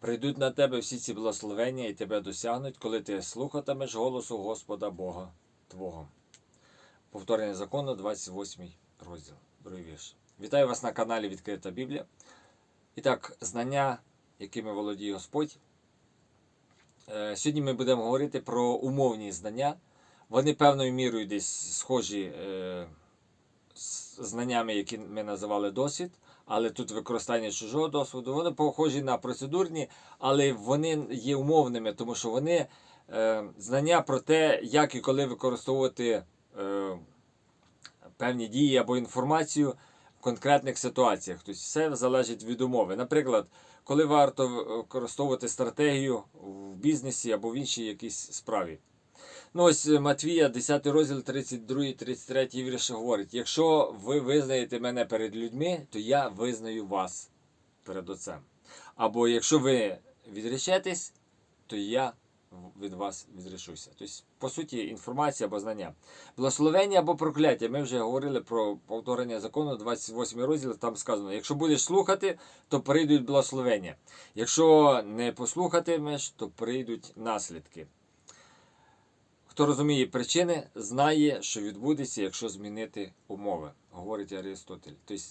Прийдуть на тебе всі ці благословення і тебе досягнуть, коли ти слухатимеш голосу Господа Бога Твого. Повторення закону, 28 розділ, другий вірш. Вітаю вас на каналі Відкрита Біблія. І так, знання, якими володіє Господь. Е, Сьогодні ми будемо говорити про умовні знання. Вони певною мірою десь схожі е, знаннями, які ми називали досвід, але тут використання чужого досвіду. Вони похожі на процедурні, але вони є умовними, тому що вони е, знання про те, як і коли використовувати е, певні дії або інформацію в конкретних ситуаціях. Тобто все залежить від умови. Наприклад, коли варто використовувати стратегію в бізнесі або в іншій якійсь справі. Ну ось е, Матвія, 10 розділ, 32, 33 вірш говорить: якщо ви визнаєте мене перед людьми, то я визнаю вас перед Отцем. Або якщо ви відречетесь, то я від вас відрішуся. Тобто, по суті, інформація або знання. Благословення або прокляття. Ми вже говорили про повторення закону, 28 розділ, там сказано: якщо будеш слухати, то прийдуть благословення. Якщо не послухатимеш, то прийдуть наслідки. Хто розуміє причини, знає, що відбудеться, якщо змінити умови, говорить Аристотель. Тобто,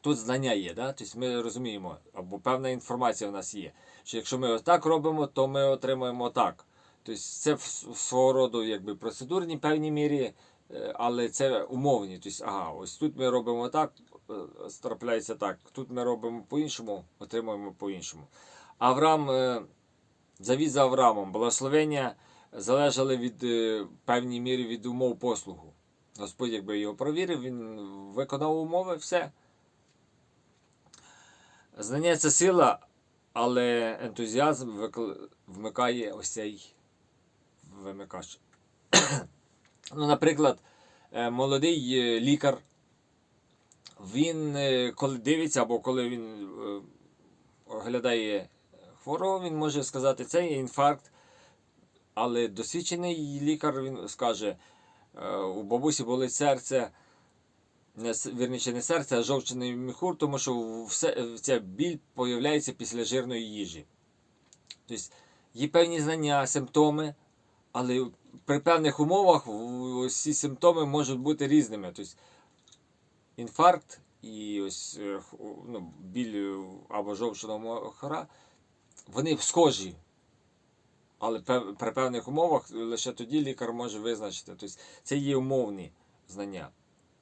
тут знання є, да? тобто ми розуміємо, або певна інформація в нас є, що якщо ми отак робимо, то ми отримаємо так. Тобто це свого роду якби процедурні певній мірі, е, але це умовні. Тобто, ага, ось тут ми робимо так, е, трапляється так, тут ми робимо по-іншому, отримуємо по-іншому. Авраам, е, завіт за Авраамом, благословення залежали від е, певній мірі від умов послугу. Господь, якби його провірив, він виконав умови, все. Знання це сила, але ентузіазм викл- вмикає ось цей вимикач. ну, наприклад, е, молодий е, лікар, він коли дивиться або коли він оглядає хворого, він може сказати, це інфаркт. Але досвідчений лікар він скаже, е, у бабусі болить серце, вірніше не серце, а жовчний міхур, тому що все, ця біль появляється після жирної їжі. Тобто є певні знання, симптоми, але при певних умовах ці симптоми можуть бути різними. Тобто інфаркт і ось е, ну, біль або жовчного мохора, вони схожі. Але при певних умовах лише тоді лікар може визначити. Тобто це є умовні знання.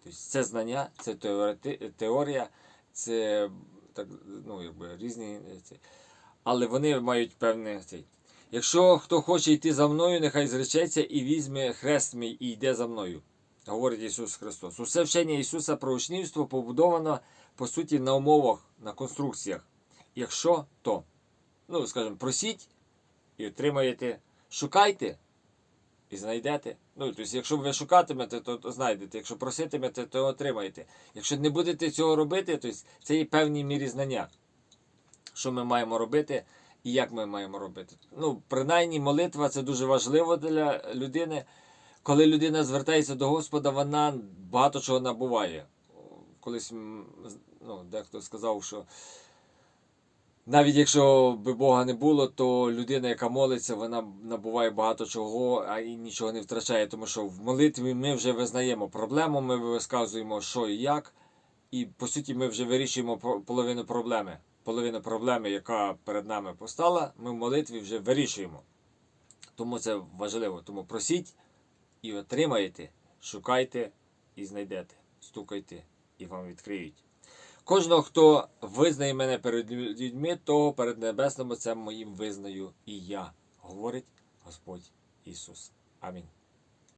Тобто це знання, це теорія, це так, ну, якби, різні. е. Але вони мають певне. Якщо хто хоче йти за мною, нехай зречеться і візьме хрест мій і йде за мною, говорить Ісус Христос. Усе вчення Ісуса про учнівство побудовано по суті на умовах, на конструкціях. Якщо то, ну скажімо, просіть і отримаєте. Шукайте і знайдете. Ну, тобто, якщо ви шукатимете, то, то знайдете. Якщо проситимете, то отримаєте. Якщо не будете цього робити, то це є певні мірі знання, що ми маємо робити і як ми маємо робити. Ну, принаймні, молитва це дуже важливо для людини. Коли людина звертається до Господа, вона багато чого набуває. Колись ну, дехто сказав, що навіть якщо би Бога не було, то людина, яка молиться, вона набуває багато чого, а і нічого не втрачає, тому що в молитві ми вже визнаємо проблему, ми висказуємо, що і як, і по суті ми вже вирішуємо половину проблеми. Половину проблеми, яка перед нами постала, ми в молитві вже вирішуємо. Тому це важливо. Тому просіть і отримаєте, шукайте і знайдете, стукайте і вам відкриють. Кожного, хто визнає мене перед людьми, того перед небесним Отцем моїм визнаю і я, говорить Господь Ісус. Амінь.